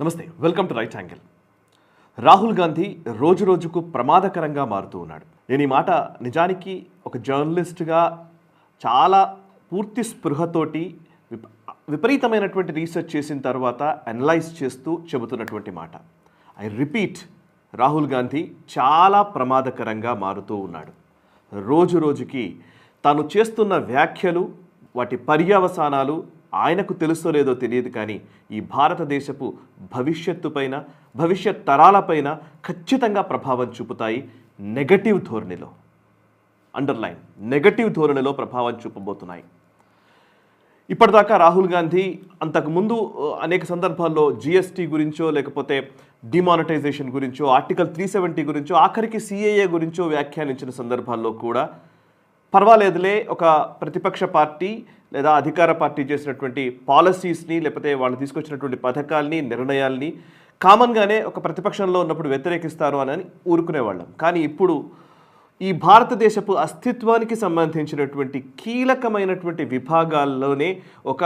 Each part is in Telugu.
నమస్తే welcome to right angle. Rahul Gandhi రోజు రోజుకు ప్రమాదకరంగా మారుతూ ఉన్నాడు. నేను ఈ మాట నిజానికి ఒక జర్నలిస్ట్గా చాలా పూర్తి స్పృహతోటి విపరీతమైనటువంటి రీసెర్చ్ చేసిన తర్వాత అనలైజ్ చేస్తూ చెబుతున్నటువంటి మాట. ఐ రిపీట్ రాహుల్ గాంధీ చాలా ప్రమాదకరంగా మారుతూ ఉన్నాడు. రోజు రోజుకి తాను చేస్తున్న వ్యాఖ్యలు వాటి పర్యవసానాలు ఆయనకు తెలుసో లేదో తెలియదు కానీ ఈ భారతదేశపు భవిష్యత్తు పైన భవిష్యత్ తరాలపైన ఖచ్చితంగా ప్రభావం చూపుతాయి నెగటివ్ ధోరణిలో. అండర్లైన్ నెగటివ్ ధోరణిలో ప్రభావం చూపబోతున్నాయి. ఇప్పటిదాకా రాహుల్ గాంధీ అంతకుముందు అనేక సందర్భాల్లో జిఎస్టీ గురించో లేకపోతే డిమానిటైజేషన్ గురించో ఆర్టికల్ త్రీ సెవెంటీ గురించో ఆఖరికి సిఏఏ గురించో వ్యాఖ్యానించిన సందర్భాల్లో కూడా పర్వాలేదులే ఒక ప్రతిపక్ష పార్టీ లేదా అధికార పార్టీ చేసినటువంటి పాలసీస్ని లేకపోతే వాళ్ళు తీసుకొచ్చినటువంటి పథకాల్ని నిర్ణయాల్ని కామన్గానే ఒక ప్రతిపక్షంలో ఉన్నప్పుడు వ్యతిరేకిస్తారు అని ఊరుకునేవాళ్ళం. కానీ ఇప్పుడు ఈ భారతదేశపు అస్తిత్వానికి సంబంధించినటువంటి కీలకమైనటువంటి విభాగాల్లోనే ఒక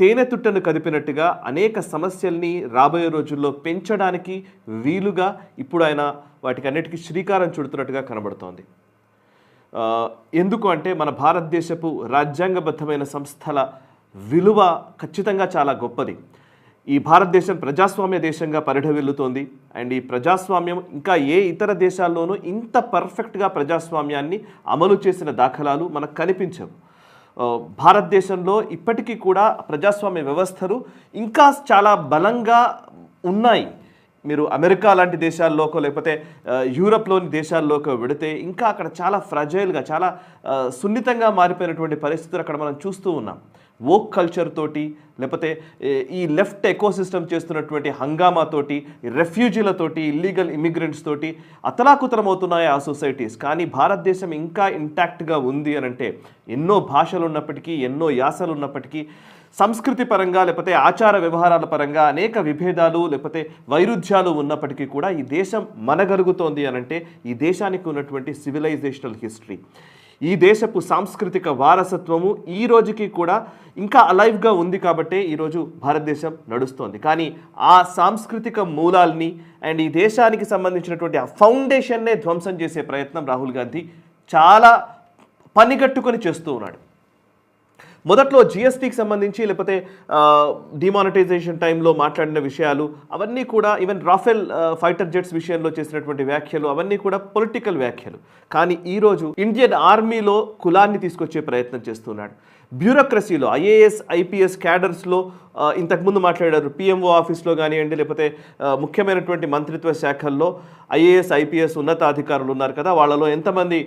తేనె తుట్టను కదిపినట్టుగా అనేక సమస్యల్ని రాబోయే రోజుల్లో పెంచడానికి వీలుగా ఇప్పుడు ఆయన వాటికన్నిటికీ శ్రీకారం చుడుతున్నట్టుగా కనబడుతోంది. ఎందుకు అంటే మన భారతదేశపు రాజ్యాంగబద్ధమైన సంస్థల విలువ ఖచ్చితంగా చాలా గొప్పది. ఈ భారతదేశం ప్రజాస్వామ్య దేశంగా పరిఢవిల్లుతోంది అండ్ ఈ ప్రజాస్వామ్యం ఇంకా ఏ ఇతర దేశాల్లోనూ ఇంత పర్ఫెక్ట్గా ప్రజాస్వామ్యాన్ని అమలు చేసిన దాఖలాలు మనకు కనిపించవు. భారతదేశంలో ఇప్పటికీ కూడా ప్రజాస్వామ్య వ్యవస్థలు ఇంకా చాలా బలంగా ఉన్నాయి. మీరు అమెరికా లాంటి దేశాల్లోకో లేకపోతే యూరప్లోని దేశాల్లోకో వెడితే ఇంకా అక్కడ చాలా ఫ్రజైల్గా చాలా సున్నితంగా మారిపోయినటువంటి పరిస్థితులు అక్కడ మనం చూస్తూ ఉన్నాం. వోక్ కల్చర్ తోటి లేకపోతే ఈ లెఫ్ట్ ఎకోసిస్టమ్ చేస్తున్నటువంటి హంగామాతోటి రెఫ్యూజీలతోటి ఇల్లీగల్ ఇమిగ్రెంట్స్ తోటి అతలాకుతలమవుతున్నాయి ఆ సొసైటీస్? కానీ భారతదేశం ఇంకా ఇంటాక్ట్గా ఉంది అని అంటే ఎన్నో భాషలు ఉన్నప్పటికీ ఎన్నో యాసలు ఉన్నప్పటికీ సంస్కృతి పరంగా లేకపోతే ఆచార వ్యవహారాల పరంగా అనేక విభేదాలు లేకపోతే వైరుధ్యాలు ఉన్నప్పటికీ కూడా ఈ దేశం మనగలుగుతోంది అనంటే ఈ దేశానికి ఉన్నటువంటి సివిలైజేషనల్ హిస్టరీ ఈ దేశపు సాంస్కృతిక వారసత్వము ఈ రోజుకి కూడా ఇంకా అలైవ్గా ఉంది కాబట్టే ఈరోజు భారతదేశం నడుస్తోంది. కానీ ఆ సాంస్కృతిక మూలాల్ని అండ్ ఈ దేశానికి సంబంధించినటువంటి ఆ ఫౌండేషన్నే ధ్వంసం చేసే ప్రయత్నం రాహుల్ గాంధీ చాలా పనిగట్టుకొని చేస్తూ ఉన్నాడు. మొదట్లో జిఎస్టీకి సంబంధించి లేకపోతే డిమానిటైజేషన్ టైంలో మాట్లాడిన విషయాలు అవన్నీ కూడా ఈవెన్ రాఫెల్ ఫైటర్ జెట్స్ విషయంలో చేసినటువంటి వ్యాఖ్యలు అవన్నీ కూడా పొలిటికల్ వ్యాఖ్యలు. కానీ ఈరోజు ఇండియన్ ఆర్మీలో కులాన్ని తీసుకొచ్చే ప్రయత్నం చేస్తున్నాడు. బ్యూరోక్రసీలో ఐఏఎస్ ఐపీఎస్ క్యాడర్స్లో ఇంతకుముందు మాట్లాడారు పిఎంఓ ఆఫీస్లో కానివ్వండి లేకపోతే ముఖ్యమైనటువంటి మంత్రిత్వ శాఖల్లో ఐఏఎస్ ఐపీఎస్ ఉన్నతాధికారులు ఉన్నారు కదా వాళ్ళలో ఎంతమంది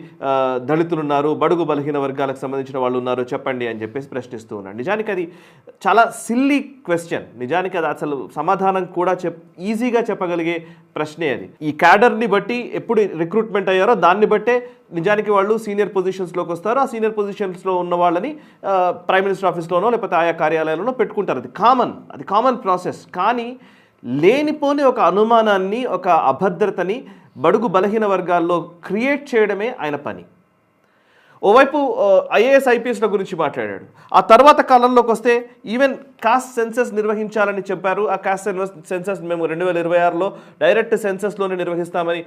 దళితులు ఉన్నారు బడుగు బలహీన వర్గాలకు సంబంధించిన వాళ్ళు ఉన్నారో చెప్పండి అని చెప్పేసి ప్రశ్నిస్తూ ఉన్నాడు నిజానికి అది చాలా సిల్లీ క్వశ్చన్ నిజానికి అది అసలు సమాధానం కూడా చెప్ ఈజీగా చెప్పగలిగే ప్రశ్నే అది. ఈ క్యాడర్ని బట్టి ఎప్పుడు రిక్రూట్మెంట్ అయ్యారో దాన్ని బట్టే నిజానికి వాళ్ళు సీనియర్ పొజిషన్స్లోకి వస్తారు ఆ సీనియర్ పొజిషన్స్లో ఉన్న వాళ్ళని ప్రైమ్ మినిస్టర్ ఆఫీస్లోనో లేకపోతే ఆయా కార్యాలయాల్లోనో పెట్టుకుంటారు. అది కామన్ అది కామన్ ప్రాసెస్ కానీ లేనిపోని ఒక అనుమానాన్ని ఒక అభద్రతని బడుగు బలహీన వర్గాల్లో క్రియేట్ చేయడమే ఆయన పని. ఓవైపు ఐఏఎస్ ఐపీఎస్ల గురించి మాట్లాడాడు. ఆ తర్వాత కాలంలోకి వస్తే ఈవెన్ కాస్ట్ సెన్సెస్ నిర్వహించాలని చెప్పారు. ఆ కాస్ట్ సెన్సెస్ మేము రెండు వేల ఇరవై ఆరులో డైరెక్ట్ సెన్సెస్లోనే నిర్వహిస్తామని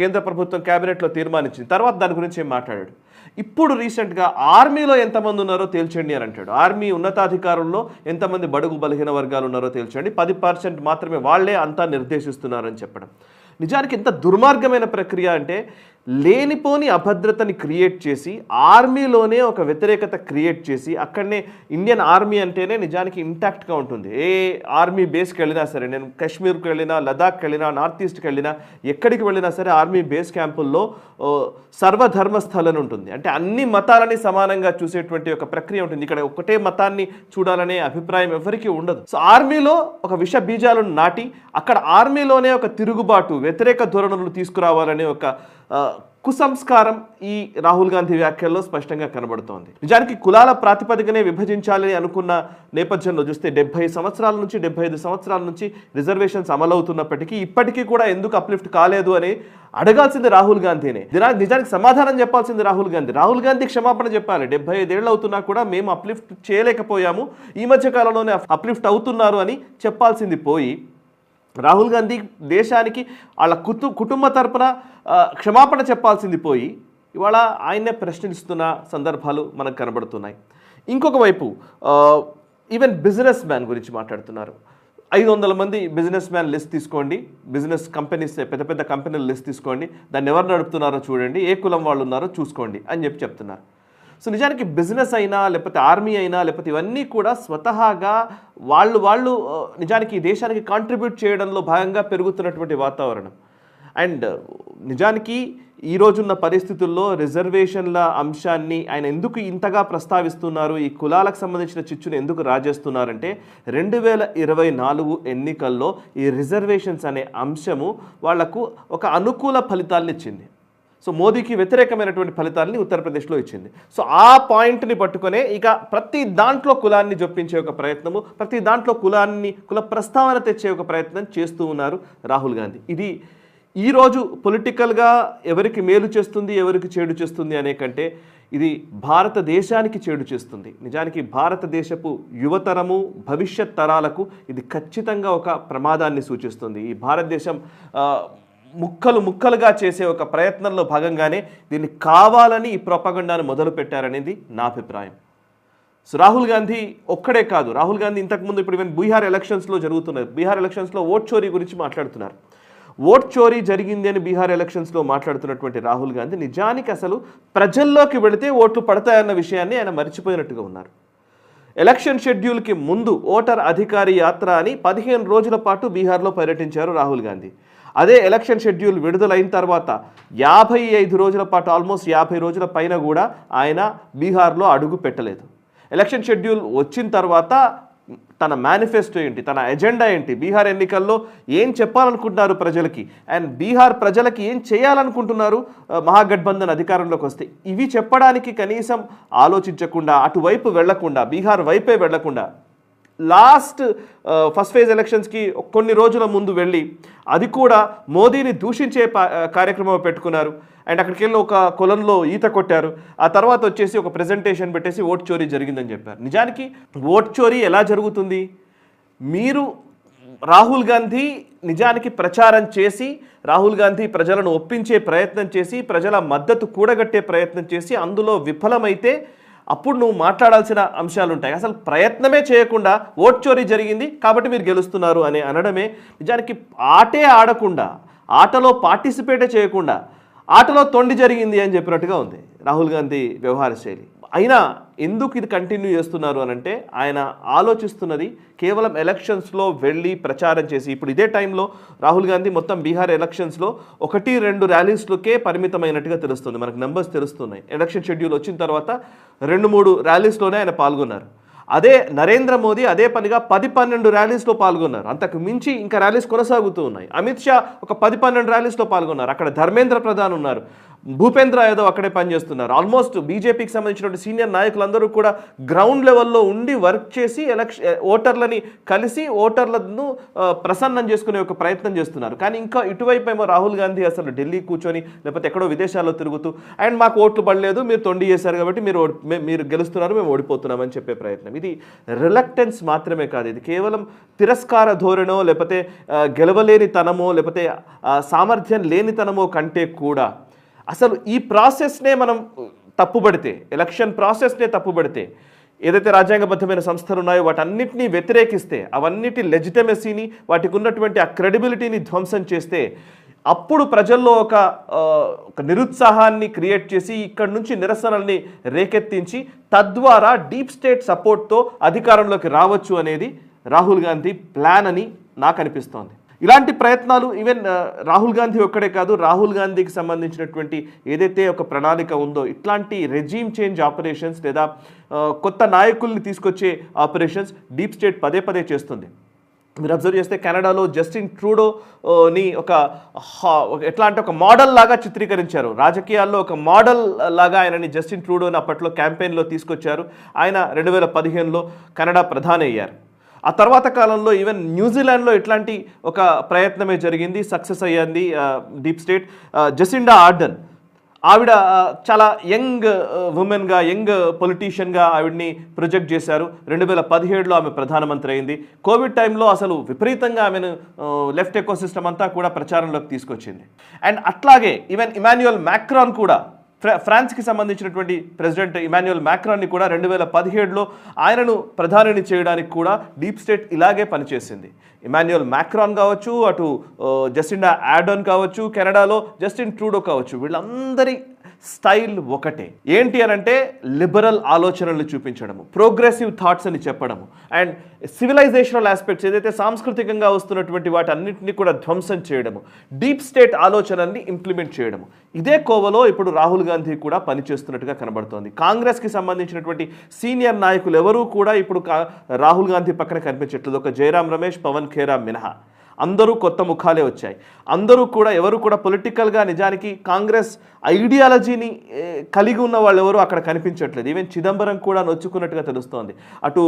కేంద్ర ప్రభుత్వం క్యాబినెట్లో తీర్మానించింది. తర్వాత దాని గురించి ఏం మాట్లాడాడు? ఇప్పుడు రీసెంట్గా ఆర్మీలో ఎంతమంది ఉన్నారో తేల్చండి అని అంటాడు. ఆర్మీ ఉన్నతాధికారుల్లో ఎంతమంది బడుగు బలహీన వర్గాలు ఉన్నారో తేల్చండి. పది పర్సెంట్ మాత్రమే వాళ్ళే అంతా నిర్దేశిస్తున్నారని చెప్పడం. నిజానికి ఎంత దుర్మార్గమైన ప్రక్రియ అంటే లేనిపోని అభద్రతని క్రియేట్ చేసి ఆర్మీలోనే ఒక వ్యతిరేకత క్రియేట్ చేసి అక్కడనే ఇండియన్ ఆర్మీ అంటేనే నిజానికి ఇంటాక్ట్గా ఉంటుంది. ఏ ఆర్మీ బేస్కి వెళ్ళినా సరే నేను కాశ్మీర్కి వెళ్ళినా లదాఖ్కి వెళ్ళినా నార్త్ ఈస్ట్కి వెళ్ళినా ఎక్కడికి వెళ్ళినా సరే ఆర్మీ బేస్ క్యాంపుల్లో సర్వధర్మ స్థలం ఉంటుంది. అంటే అన్ని మతాలని సమానంగా చూసేటువంటి ఒక ప్రక్రియ ఉంటుంది. ఇక్కడ ఒకటే మతాన్ని చూడాలనే అభిప్రాయం ఎవరికీ ఉండదు. సో ఆర్మీలో ఒక విష బీజాలను నాటి అక్కడ ఆర్మీలోనే ఒక తిరుగుబాటు వ్యతిరేక ధోరణులు తీసుకురావాలనే ఒక కుసంస్కారం ఈ రాహుల్ గాంధీ వ్యాఖ్యల్లో స్పష్టంగా కనబడుతోంది. నిజానికి కులాల ప్రాతిపదికనే విభజించాలని అనుకున్న నేపథ్యంలో చూస్తే డెబ్బై సంవత్సరాల నుంచి డెబ్బై ఐదు సంవత్సరాల నుంచి రిజర్వేషన్స్ అమలవుతున్నప్పటికీ ఇప్పటికీ కూడా ఎందుకు అప్లిఫ్ట్ కాలేదు అని అడగాల్సింది రాహుల్ గాంధీనే. నిజానికి సమాధానం చెప్పాల్సింది రాహుల్ గాంధీ. రాహుల్ గాంధీ క్షమాపణ చెప్పాలి. డెబ్బై ఐదేళ్ళు అవుతున్నా కూడా మేము అప్లిఫ్ట్ చేయలేకపోయాము. ఈ మధ్య కాలంలోనే అప్లిఫ్ట్ అవుతున్నారు అని చెప్పాల్సింది పోయి రాహుల్ గాంధీ దేశానికి వాళ్ళ కుతు కుటుంబ తరపున క్షమాపణ చెప్పాల్సింది పోయి ఇవాళ ఆయన్నే ప్రశ్నిస్తున్న సందర్భాలు మనకు కనబడుతున్నాయి. ఇంకొక వైపు ఈవెన్ బిజినెస్ మ్యాన్ గురించి మాట్లాడుతున్నారు. ఐదు వందల మంది బిజినెస్ మ్యాన్ లిస్ట్ తీసుకోండి. బిజినెస్ కంపెనీస్ పెద్ద పెద్ద కంపెనీల లిస్ట్ తీసుకోండి. దాన్ని ఎవరు నడుపుతున్నారో చూడండి. ఏ కులం వాళ్ళు ఉన్నారో చూసుకోండి అని చెప్పి చెప్తున్నారు. సో నిజానికి బిజినెస్ అయినా లేకపోతే ఆర్మీ అయినా లేకపోతే ఇవన్నీ కూడా స్వతహాగా వాళ్ళు వాళ్ళు నిజానికి దేశానికి కాంట్రిబ్యూట్ చేయడంలో భాగంగా పెరుగుతున్నటువంటి వాతావరణం. అండ్ నిజానికి ఈ రోజున్న పరిస్థితుల్లో రిజర్వేషన్ల అంశాన్ని ఆయన ఎందుకు ఇంతగా ప్రస్తావిస్తున్నారు ఈ కులాలకు సంబంధించిన చిచ్చును ఎందుకు రాజేస్తున్నారంటే రెండు వేల ఇరవై నాలుగు ఎన్నికల్లో ఈ రిజర్వేషన్స్ అనే అంశము వాళ్ళకు ఒక అనుకూల ఫలితాలను ఇచ్చింది. సో మోదీకి వ్యతిరేకమైనటువంటి ఫలితాలని ఉత్తరప్రదేశ్లో ఇచ్చింది. సో ఆ పాయింట్ని పట్టుకునే ఇక ప్రతి దాంట్లో కులాన్ని జొప్పించే ఒక ప్రయత్నము ప్రతి దాంట్లో కులాన్ని కుల ప్రస్తావన తెచ్చే ఒక ప్రయత్నం చేస్తూ ఉన్నారు రాహుల్ గాంధీ. ఇది ఈరోజు పొలిటికల్గా ఎవరికి మేలు చేస్తుంది ఎవరికి చేడు చేస్తుంది అనే కంటే ఇది భారతదేశానికి చేడు చేస్తుంది. నిజానికి భారతదేశపు యువతరము భవిష్యత్ తరాలకు ఇది ఖచ్చితంగా ఒక ప్రమాదాన్ని సూచిస్తుంది. ఈ భారతదేశం ముక్కలు ముక్కలుగా చేసే ఒక ప్రయత్నంలో భాగంగానే దీన్ని కావాలని ఈ ప్రొపగండాను మొదలు పెట్టారనేది నా అభిప్రాయం. సో రాహుల్ గాంధీ ఒక్కడే కాదు. రాహుల్ గాంధీ ఇంతకుముందు ఇప్పుడు ఈవెన్ బీహార్ ఎలక్షన్స్లో జరుగుతున్నది బీహార్ ఎలక్షన్స్లో ఓట్ చోరీ గురించి మాట్లాడుతున్నారు. ఓట్ చోరీ జరిగింది అని బీహార్ ఎలక్షన్స్లో మాట్లాడుతున్నటువంటి రాహుల్ గాంధీ నిజానికి అసలు ప్రజల్లోకి వెళితే ఓట్లు పడతాయన్న విషయాన్ని ఆయన మర్చిపోయినట్టుగా ఉన్నారు. ఎలక్షన్ షెడ్యూల్కి ముందు ఓటర్ అధికారి యాత్ర అని పదిహేను రోజుల పాటు బీహార్లో పర్యటించారు రాహుల్ గాంధీ. అదే ఎలక్షన్ షెడ్యూల్ విడుదలైన తర్వాత యాభై ఐదు రోజుల పాటు ఆల్మోస్ట్ యాభై రోజుల పైన కూడా ఆయన బీహార్లో అడుగు పెట్టలేదు. ఎలక్షన్ షెడ్యూల్ వచ్చిన తర్వాత తన మేనిఫెస్టో ఏంటి తన ఎజెండా ఏంటి బీహార్ ఎన్నికల్లో ఏం చెప్పాలనుకుంటున్నారు ప్రజలకి? అండ్ బీహార్ ప్రజలకి ఏం చేయాలనుకుంటున్నారు? మహాగఠబంధన్ అధికారంలోకి వస్తే ఇవి చెప్పడానికి కనీసం ఆలోచించకుండా అటువైపు వెళ్ళకుండా బీహార్ వైపే వెళ్ళకుండా లాస్ట్ ఫస్ట్ ఫేజ్ ఎలక్షన్స్కి కొన్ని రోజుల ముందు వెళ్ళి అది కూడా మోదీని దూషించే పా- కార్యక్రమం పెట్టుకున్నారు. అండ్ అక్కడికి వెళ్ళి ఒక కొలంలో ఈత కొట్టారు. ఆ తర్వాత వచ్చేసి ఒక ప్రెజెంటేషన్ పెట్టేసి ఓట్ చోరీ జరిగిందని చెప్పారు. నిజానికి ఓట్ చోరీ ఎలా జరుగుతుంది? మీరు రాహుల్ గాంధీ నిజానికి ప్రచారం చేసి రాహుల్ గాంధీ ప్రజలను ఒప్పించే ప్రయత్నం చేసి ప్రజల మద్దతు కూడగట్టే ప్రయత్నం చేసి అందులో విఫలమైతే అప్పుడు నువ్వు మాట్లాడాల్సిన అంశాలు ఉంటాయి అసలు ప్రయత్నమే చేయకుండా ఓట్ చోరీ జరిగింది కాబట్టి మీరు గెలుస్తున్నారు అని అనడమే నిజానికి ఆటే ఆడకుండా ఆటలో పార్టిసిపేటే చేయకుండా ఆటలో తొండి జరిగింది అని చెప్పినట్టుగా ఉంది రాహుల్ గాంధీ వ్యవహార శైలి. అయినా ఎందుకు ఇది కంటిన్యూ చేస్తున్నారు అని అంటే ఆయన ఆలోచిస్తున్నది కేవలం ఎలక్షన్స్లో వెళ్ళి ప్రచారం చేసి ఇప్పుడు ఇదే టైంలో రాహుల్ గాంధీ మొత్తం బీహార్ ఎలక్షన్స్లో ఒకటి రెండు ర్యాలీస్లకే పరిమితమైనట్టుగా తెలుస్తుంది. మనకు నెంబర్స్ తెలుస్తున్నాయి. ఎలక్షన్ షెడ్యూల్ వచ్చిన తర్వాత రెండు మూడు ర్యాలీస్లోనే ఆయన పాల్గొన్నారు. అదే నరేంద్ర మోదీ అదే పనిగా పది పన్నెండు ర్యాలీస్లో పాల్గొన్నారు. అంతకు మించి ఇంకా ర్యాలీస్ కొనసాగుతూ ఉన్నాయి. అమిత్ షా ఒక పది పన్నెండు ర్యాలీస్లో పాల్గొన్నారు. అక్కడ ధర్మేంద్ర ప్రధాన్ ఉన్నారు. భూపేంద్ర యాదవ్ అక్కడే పనిచేస్తున్నారు. ఆల్మోస్ట్ బీజేపీకి సంబంధించినటువంటి సీనియర్ నాయకులందరూ కూడా గ్రౌండ్ లెవెల్లో ఉండి వర్క్ చేసి ఎలక్షన్ eh, ఓటర్లని కలిసి ఓటర్లను ప్రసన్నం చేసుకునే ఒక ప్రయత్నం చేస్తున్నారు. కానీ ఇంకా ఇటువైపు ఏమో రాహుల్ గాంధీ అసలు ఢిల్లీ కూర్చొని లేకపోతే ఎక్కడో విదేశాల్లో తిరుగుతూ అండ్ మాకు ఓట్లు పడలేదు మీరు తొండి చేశారు కాబట్టి మీరు మీరు గెలుస్తున్నారు మేము ఓడిపోతున్నామని చెప్పే ప్రయత్నం. ఇది రిలక్టెన్స్ మాత్రమే కాదు. ఇది కేవలం తిరస్కార ధోరణో లేకపోతే గెలవలేనితనమో గెలవలేని తనమో లేకపోతే సామర్థ్యం లేనితనమో కంటే కూడా అసలు ఈ ప్రాసెస్నే మనం తప్పుబడితే ఎలక్షన్ ప్రాసెస్నే తప్పుబడితే ఏదైతే రాజ్యాంగబద్ధమైన సంస్థలు ఉన్నాయో వాటన్నిటినీ వ్యతిరేకిస్తే అవన్నిటి లెజిటమసీని వాటికి ఉన్నటువంటి ఆ క్రెడిబిలిటీని ధ్వంసం చేస్తే అప్పుడు ప్రజల్లో ఒక ఒక నిరుత్సాహాన్ని క్రియేట్ చేసి ఇక్కడ నుంచి నిరసనల్ని రేకెత్తించి తద్వారా డీప్ స్టేట్ సపోర్ట్తో అధికారంలోకి రావచ్చు అనేది రాహుల్ గాంధీ ప్లాన్ అని నాకు అనిపిస్తోంది. ఇలాంటి ప్రయత్నాలు ఈవెన్ రాహుల్ గాంధీ ఒక్కడే కాదు రాహుల్ గాంధీకి సంబంధించినటువంటి ఏదైతే ఒక ప్రణాళిక ఉందో ఇట్లాంటి రెజీమ్ చేంజ్ ఆపరేషన్స్ లేదా కొత్త నాయకుల్ని తీసుకొచ్చే ఆపరేషన్స్ డీప్ స్టేట్ పదే పదే చేస్తుంది. మీరు అబ్జర్వ్ చేస్తే కెనడాలో జస్టిన్ ట్రూడోని ఒక ఒక ఎట్లా అంటే ఒక మోడల్ లాగా చిత్రీకరించారు. రాజకీయాల్లో ఒక మోడల్ లాగా ఆయనని జస్టిన్ ట్రూడోని అప్పట్లో క్యాంపెయిన్లో తీసుకొచ్చారు. ఆయన రెండు వేల పదిహేనులో కెనడా ప్రధాని అయ్యారు. ఆ తర్వాత కాలంలో ఈవెన్ న్యూజిలాండ్లో ఇట్లాంటి ఒక ప్రయత్నమే జరిగింది సక్సెస్ అయ్యింది డీప్ స్టేట్. జసిండా ఆర్డన్. ఆవిడ చాలా యంగ్ ఉమెన్గా యంగ్ పొలిటీషియన్గా ఆవిడ్ని ప్రొజెక్ట్ చేశారు. రెండు వేల పదిహేడులో ఆమె ప్రధానమంత్రి అయింది. కోవిడ్ టైంలో అసలు విపరీతంగా ఆమెను లెఫ్ట్ ఎకో సిస్టమ్ అంతా కూడా ప్రచారంలోకి తీసుకొచ్చింది. అండ్ అట్లాగే ఈవెన్ ఇమాన్యుయల్ మ్యాక్రాన్ కూడా ఫ్రాన్స్కి సంబంధించినటువంటి ప్రెసిడెంట్ ఇమాన్యుయల్ మ్యాక్రాన్ని కూడా రెండు వేల పదిహేడులో ఆయనను ప్రధానిని చేయడానికి కూడా డీప్ స్టేట్ ఇలాగే పనిచేసింది. ఇమాన్యుయల్ మ్యాక్రాన్ కావచ్చు అటు ఆ, జస్టిండా యాడన్ కావచ్చు కెనడాలో జస్టిన్ ట్రూడో కావచ్చు వీళ్ళందరి స్టైల్ ఒకటే. ఏంటి అని అంటే లిబరల్ ఆలోచనలు చూపించడము ప్రోగ్రెసివ్ థాట్స్ అని చెప్పడము. అండ్ సివిలైజేషనల్ ఆస్పెక్ట్స్ ఏదైతే సాంస్కృతికంగా వస్తున్నటువంటి వాటి అన్నింటినీ కూడా ధ్వంసం చేయడము డీప్ స్టేట్ ఆలోచనల్ని ఇంప్లిమెంట్ చేయడము. ఇదే కోవలో ఇప్పుడు రాహుల్ గాంధీ కూడా పనిచేస్తున్నట్టుగా కనబడుతోంది. కాంగ్రెస్కి సంబంధించినటువంటి సీనియర్ నాయకులు ఎవరూ కూడా ఇప్పుడు రాహుల్ గాంధీ పక్కన కనిపించట్లేదు. ఒక జయరాం రమేష్ పవన్ ఖేరా మినహా. అందరూ కొత్త ముఖాలే వచ్చాయి. అందరూ కూడా ఎవరు కూడా పొలిటికల్గా నిజానికి కాంగ్రెస్ ఐడియాలజీని కలిగి ఉన్న వాళ్ళు ఎవరు అక్కడ కనిపించట్లేదు. ఈవెన్ చిదంబరం కూడా నొచ్చుకున్నట్టుగా తెలుస్తోంది. అటు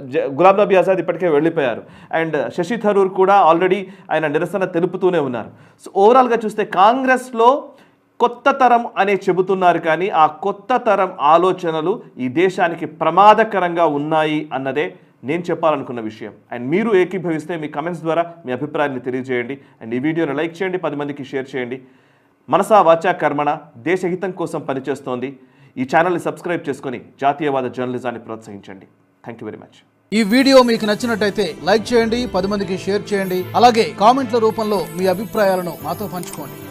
జ- గులాం నబీ ఆజాద్ ఇప్పటికే వెళ్ళిపోయారు. అండ్ శశి థరూర్ కూడా ఆల్రెడీ ఆయన నిరసన తెలుపుతూనే ఉన్నారు. సో ఓవరాల్గా చూస్తే కాంగ్రెస్లో కొత్త తరం అనే చెబుతున్నారు కానీ ఆ కొత్త తరం ఆలోచనలు ఈ దేశానికి ప్రమాదకరంగా ఉన్నాయి అన్నదే నేను చెప్పాలనుకున్న విషయం. అండ్ మీరు ఏకీభవిస్తే మీ కమెంట్స్ ద్వారా మీ అభిప్రాయాన్ని తెలియజేయండి. అండ్ ఈ వీడియోను లైక్ చేయండి పది మందికి షేర్ చేయండి. మనసా వాచా కర్మణ దేశహితం కోసం పనిచేస్తోంది. ఈ ఛానల్ని సబ్స్క్రైబ్ చేసుకొని జాతీయవాద జర్నలిజాన్ని ప్రోత్సహించండి. థ్యాంక్ యూ వెరీ మచ్ ఈ వీడియో మీకు నచ్చినట్టయితే లైక్ చేయండి పది మందికి షేర్ చేయండి. అలాగే కామెంట్ల రూపంలో మీ అభిప్రాయాలను మాతో పంచుకోండి.